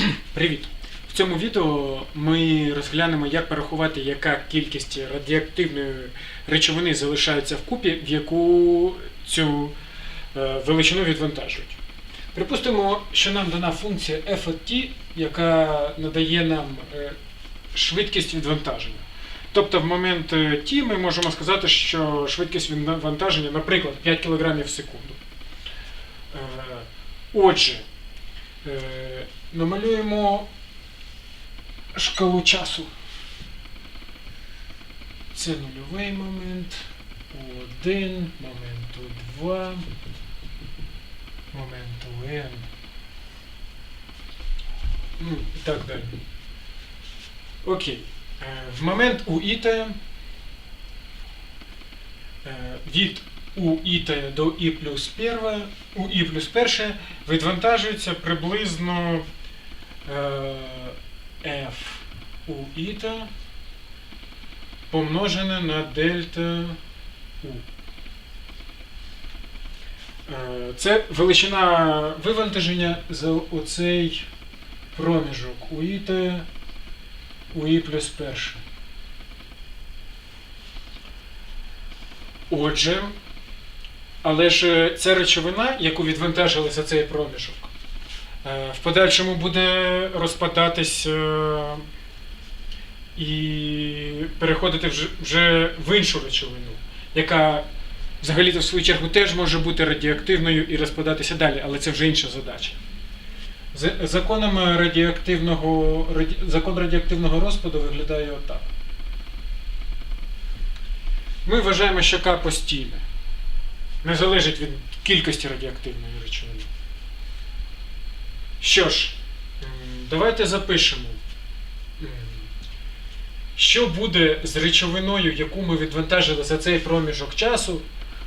Привіт! В цьому відео ми розглянемо, як порахувати, яка кількість радіоактивної речовини залишається в купі, в яку цю е, величину відвантажують. Припустимо, що нам дана функція f от t, яка надає нам е, швидкість відвантаження. Тобто в момент е, t ми можемо сказати, що швидкість відвантаження, наприклад, 5 кг в секунду. Отже, Намалюємо шкалу часу. Це нульовий момент, У1, момент У2, момент УН. Ну, і так далі. Окей. Е, В момент у іта е, від у іта до і плюс 1, у і плюс 1 відвантажується приблизно f у іта помножене на дельта у. Е, Це величина вивантаження за оцей проміжок у іта у і плюс 1. Отже, але ж е, ця речовина, яку відвантажили за цей проміжок, е, в подальшому буде розпадатись е, і переходити вже, в іншу речовину, яка взагалі-то в свою чергу теж може бути радіоактивною і розпадатися далі, але це вже інша задача. Законом радіоактивного, раді, закон радіоактивного розпаду виглядає отак. Ми вважаємо, що К постійне. Не залежить від кількості радіоактивної речовини. Що ж, давайте запишемо, що буде з речовиною, яку ми відвантажили за цей проміжок часу,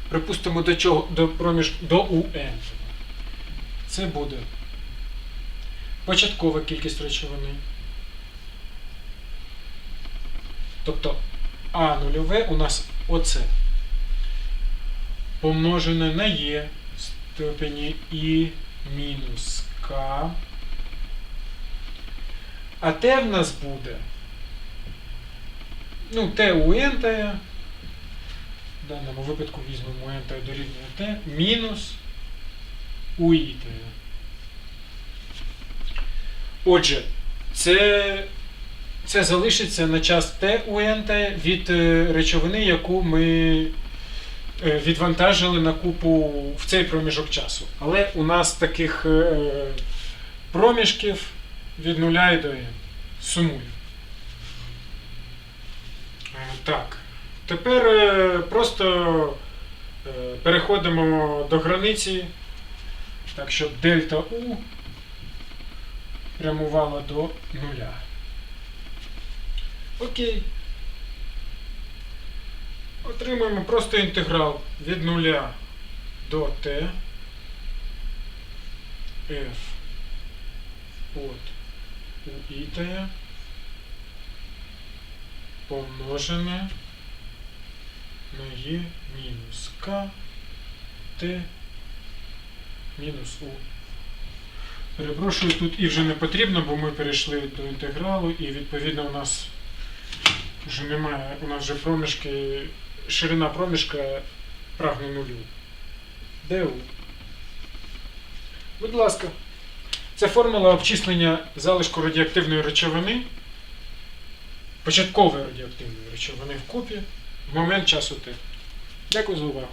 припустимо до, чого, до, проміж, до УН. Це буде початкова кількість речовини. Тобто А нульове у нас оце помножене на Е в степені І мінус К. А Т в нас буде. Ну, Т у Н В даному випадку візьмемо Н дорівнює Т мінус у І Отже, це, це залишиться на час Т у Н від е, речовини, яку ми відвантажили на купу в цей проміжок часу. Але у нас таких е, проміжків від нуля і до n. Сумую. Е, Так. Тепер е, просто е, переходимо до границі. Так, щоб дельта У прямувала до нуля. Окей. Отримуємо просто інтеграл від 0 до t f от. У іта помножене на e мінус k t мінус u. Перепрошую, тут і вже не потрібно, бо ми перейшли до інтегралу і відповідно у нас вже немає, у нас вже проміжки, ширина проміжка прагне нулю. ДУ. Будь ласка. Це формула обчислення залишку радіоактивної речовини, початкової радіоактивної речовини в купі в момент часу Т. Дякую за увагу.